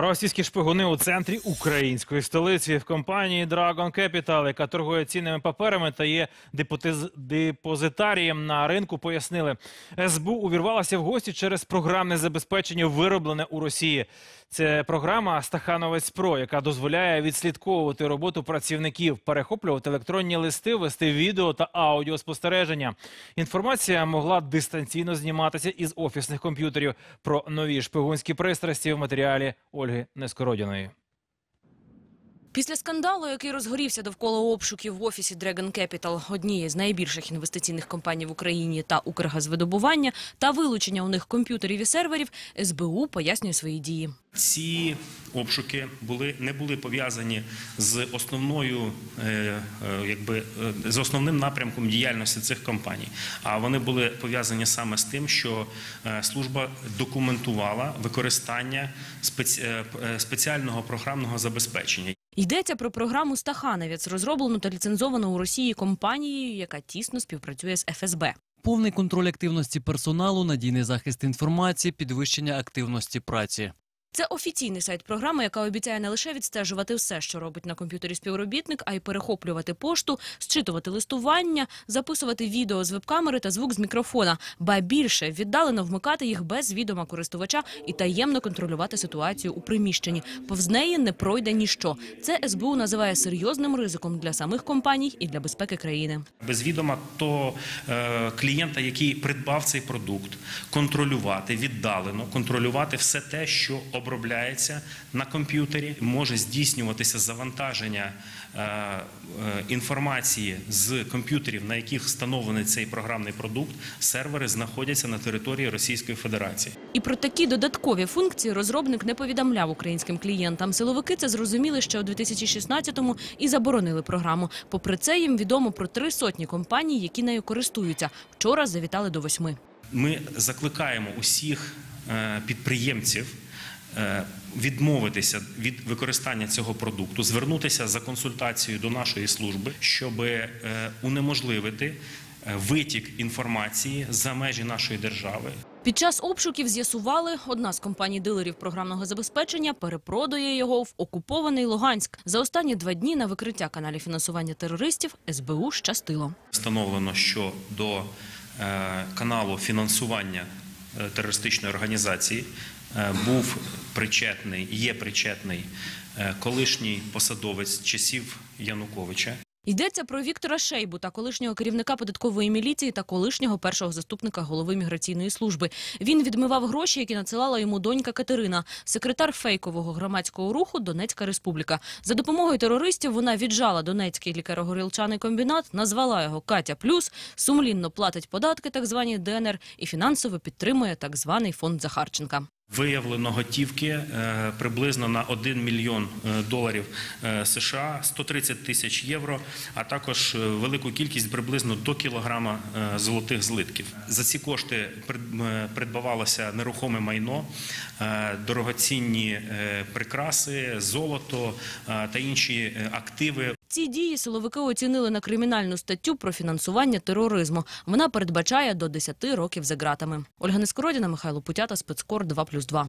Російські шпигуни у центрі української столиці в компанії Dragon Capital, яка торгує цінними паперами та є депозитарієм на ринку, пояснили. СБУ увірвалася в гості через програмне забезпечення, вироблене у Росії. Це програма Стахановець Про, яка дозволяє відслідковувати роботу працівників, перехоплювати електронні листи, вести відео та аудіоспостереження. Інформація могла дистанційно зніматися із офісних комп'ютерів. Про нові шпигунські пристрасті в матеріалі Ольги Нескородіної. Після скандалу, який розгорівся довкола обшуків в офісі Dragon Capital, однієї з найбільших інвестиційних компаній в Україні та Укргазвидобування, та вилучення у них комп'ютерів і серверів, СБУ пояснює свої дії. Ці обшуки були не були пов'язані з основною, е, е, якби е, з основним напрямком діяльності цих компаній. А вони були пов'язані саме з тим, що служба документувала використання спеці- спеціального програмного забезпечення. Йдеться про програму Стахановець, розроблену та ліцензовану у Росії компанією, яка тісно співпрацює з ФСБ. Повний контроль активності персоналу, надійний захист інформації, підвищення активності праці. Це офіційний сайт програми, яка обіцяє не лише відстежувати все, що робить на комп'ютері співробітник, а й перехоплювати пошту, зчитувати листування, записувати відео з веб-камери та звук з мікрофона, ба більше віддалено вмикати їх без відома користувача і таємно контролювати ситуацію у приміщенні. Повз неї не пройде ніщо. Це СБУ називає серйозним ризиком для самих компаній і для безпеки країни. без відома то е, клієнта, який придбав цей продукт, контролювати віддалено, контролювати все те, що обробляється на комп'ютері, може здійснюватися завантаження е, е, інформації з комп'ютерів, на яких встановлений цей програмний продукт. Сервери знаходяться на території Російської Федерації. І про такі додаткові функції розробник не повідомляв українським клієнтам. Силовики це зрозуміли ще у 2016-му і заборонили програму. Попри це, їм відомо про три сотні компаній, які нею користуються. Вчора завітали до восьми. Ми закликаємо усіх е, підприємців відмовитися від використання цього продукту, звернутися за консультацією до нашої служби, щоб е, унеможливити е, витік інформації за межі нашої держави. Під час обшуків з'ясували, одна з компаній дилерів програмного забезпечення перепродає його в окупований Луганськ. За останні два дні на викриття каналів фінансування терористів СБУ щастило. Встановлено, що до е, каналу фінансування е, терористичної організації е, був причетний, є причетний е, колишній посадовець часів Януковича. Йдеться про Віктора Шейбу та колишнього керівника податкової міліції та колишнього першого заступника голови міграційної служби. Він відмивав гроші, які надсилала йому донька Катерина, секретар фейкового громадського руху Донецька Республіка. За допомогою терористів вона віджала Донецький лікаро-горілчаний комбінат, назвала його Катя Плюс, сумлінно платить податки, так звані ДНР, і фінансово підтримує так званий фонд Захарченка. Виявлено готівки е, приблизно на 1 мільйон е, доларів е, США, 130 тисяч євро, а також велику кількість приблизно до кілограма золотих злитків. За ці кошти прид- придбавалося нерухоме майно, дорогоцінні прикраси, золото та інші активи. Ці дії силовики оцінили на кримінальну статтю про фінансування тероризму. Вона передбачає до 10 років за ґратами. Ольга Нескородіна, Михайло Путята, спецкор 2+,2.